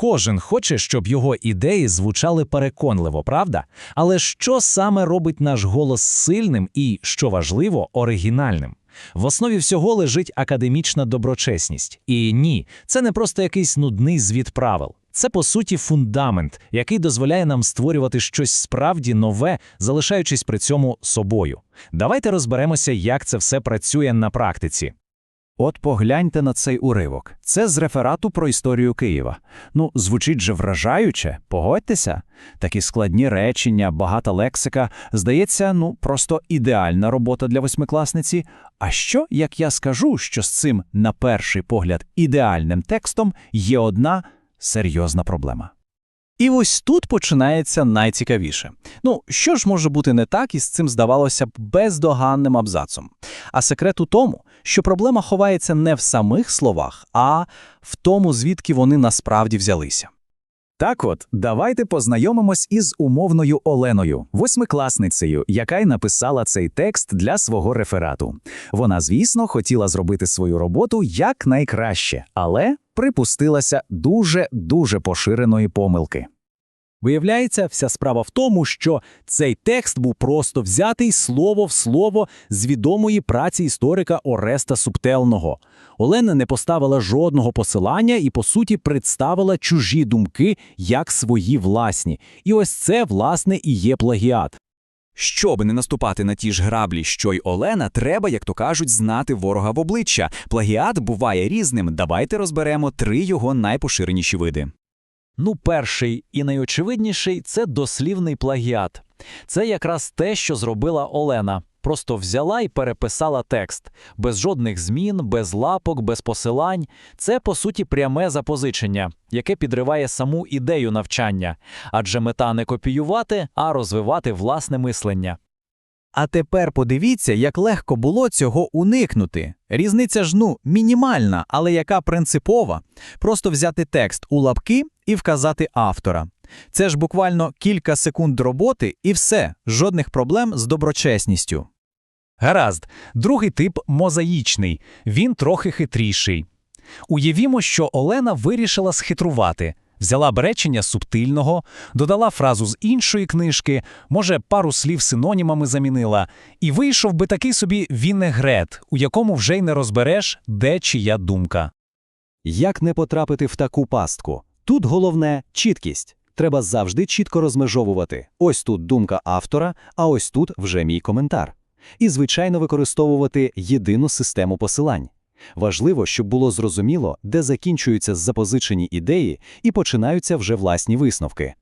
Кожен хоче, щоб його ідеї звучали переконливо, правда? Але що саме робить наш голос сильним і, що важливо, оригінальним? В основі всього лежить академічна доброчесність. І ні, це не просто якийсь нудний звіт правил. Це по суті фундамент, який дозволяє нам створювати щось справді нове, залишаючись при цьому собою. Давайте розберемося, як це все працює на практиці. От погляньте на цей уривок. Це з реферату про історію Києва. Ну, звучить же вражаюче, погодьтеся. Такі складні речення, багата лексика. Здається, ну просто ідеальна робота для восьмикласниці. А що, як я скажу, що з цим, на перший погляд, ідеальним текстом є одна серйозна проблема. І ось тут починається найцікавіше. Ну, що ж може бути не так із цим, здавалося б, бездоганним абзацом? А секрет у тому, що проблема ховається не в самих словах, а в тому, звідки вони насправді взялися. Так от, давайте познайомимось із умовною Оленою, восьмикласницею, яка й написала цей текст для свого реферату. Вона, звісно, хотіла зробити свою роботу якнайкраще, але припустилася дуже-дуже поширеної помилки. Виявляється, вся справа в тому, що цей текст був просто взятий слово в слово з відомої праці історика Ореста Субтелного. Олена не поставила жодного посилання і, по суті, представила чужі думки як свої власні. І ось це, власне, і є плагіат. Щоб не наступати на ті ж граблі, що й Олена, треба, як то кажуть, знати ворога в обличчя. Плагіат буває різним. Давайте розберемо три його найпоширеніші види. Ну, перший і найочевидніший це дослівний плагіат. Це якраз те, що зробила Олена. Просто взяла і переписала текст без жодних змін, без лапок, без посилань. Це по суті пряме запозичення, яке підриває саму ідею навчання, адже мета не копіювати, а розвивати власне мислення. А тепер подивіться, як легко було цього уникнути. Різниця ж ну мінімальна, але яка принципова. Просто взяти текст у лапки і вказати автора. Це ж буквально кілька секунд роботи і все, жодних проблем з доброчесністю. Гаразд, другий тип мозаїчний, він трохи хитріший. Уявімо, що Олена вирішила схитрувати. Взяла б речення субтильного, додала фразу з іншої книжки, може, пару слів синонімами замінила, і вийшов би такий собі вінегрет, у якому вже й не розбереш, де чия думка. Як не потрапити в таку пастку? Тут головне чіткість. Треба завжди чітко розмежовувати. Ось тут думка автора, а ось тут вже мій коментар. І, звичайно, використовувати єдину систему посилань. Важливо, щоб було зрозуміло, де закінчуються запозичені ідеї і починаються вже власні висновки.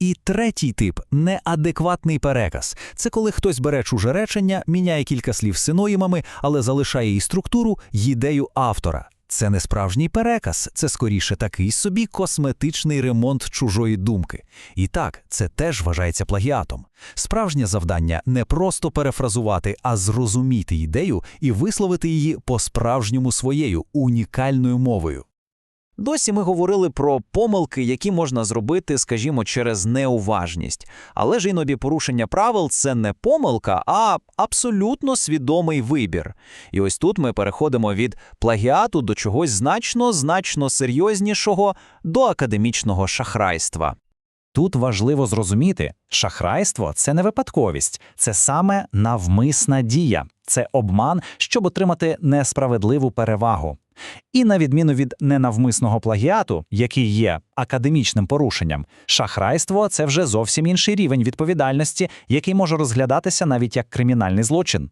І третій тип неадекватний переказ. Це коли хтось бере чуже речення, міняє кілька слів синоїмами, але залишає і структуру, й ідею автора. Це не справжній переказ, це скоріше такий собі косметичний ремонт чужої думки. І так, це теж вважається плагіатом. Справжнє завдання не просто перефразувати, а зрозуміти ідею і висловити її по-справжньому своєю унікальною мовою. Досі ми говорили про помилки, які можна зробити, скажімо, через неуважність. Але ж іноді порушення правил це не помилка, а абсолютно свідомий вибір. І ось тут ми переходимо від плагіату до чогось значно, значно серйознішого до академічного шахрайства. Тут важливо зрозуміти, шахрайство це не випадковість, це саме навмисна дія, це обман, щоб отримати несправедливу перевагу. І на відміну від ненавмисного плагіату, який є академічним порушенням, шахрайство це вже зовсім інший рівень відповідальності, який може розглядатися навіть як кримінальний злочин.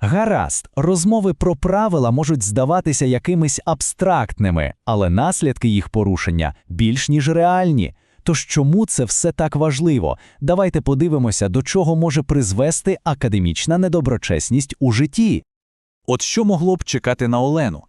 Гаразд, розмови про правила можуть здаватися якимись абстрактними, але наслідки їх порушення більш ніж реальні. Тож чому це все так важливо? Давайте подивимося, до чого може призвести академічна недоброчесність у житті. От що могло б чекати на Олену?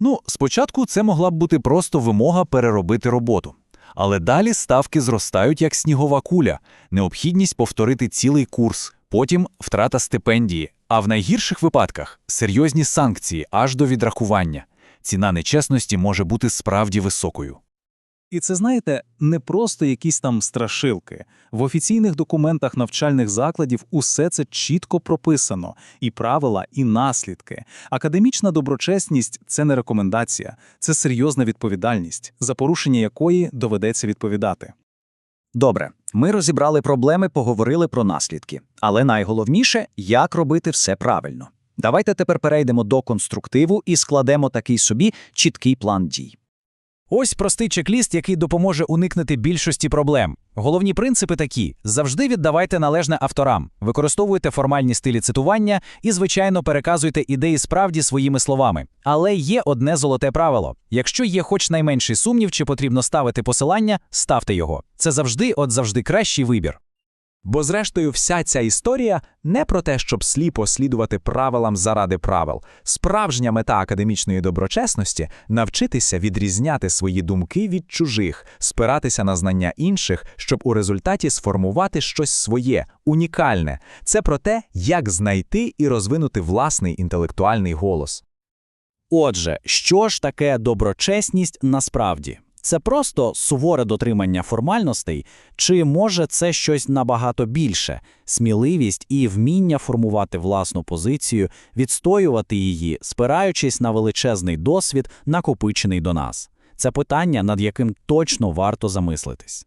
Ну, спочатку це могла б бути просто вимога переробити роботу. Але далі ставки зростають як снігова куля, необхідність повторити цілий курс, потім втрата стипендії, а в найгірших випадках серйозні санкції аж до відрахування. Ціна нечесності може бути справді високою. І це, знаєте, не просто якісь там страшилки. В офіційних документах навчальних закладів усе це чітко прописано: і правила, і наслідки. Академічна доброчесність це не рекомендація, це серйозна відповідальність, за порушення якої доведеться відповідати. Добре, ми розібрали проблеми, поговорили про наслідки. Але найголовніше, як робити все правильно. Давайте тепер перейдемо до конструктиву і складемо такий собі чіткий план дій. Ось простий чек-ліст, який допоможе уникнути більшості проблем. Головні принципи такі: завжди віддавайте належне авторам, використовуйте формальні стилі цитування і, звичайно, переказуйте ідеї справді своїми словами. Але є одне золоте правило: якщо є хоч найменший сумнів, чи потрібно ставити посилання, ставте його. Це завжди, от завжди кращий вибір. Бо, зрештою, вся ця історія не про те, щоб сліпо слідувати правилам заради правил. Справжня мета академічної доброчесності навчитися відрізняти свої думки від чужих, спиратися на знання інших, щоб у результаті сформувати щось своє, унікальне. Це про те, як знайти і розвинути власний інтелектуальний голос. Отже, що ж таке доброчесність насправді? Це просто суворе дотримання формальностей, чи може це щось набагато більше сміливість і вміння формувати власну позицію, відстоювати її, спираючись на величезний досвід, накопичений до нас? Це питання, над яким точно варто замислитись.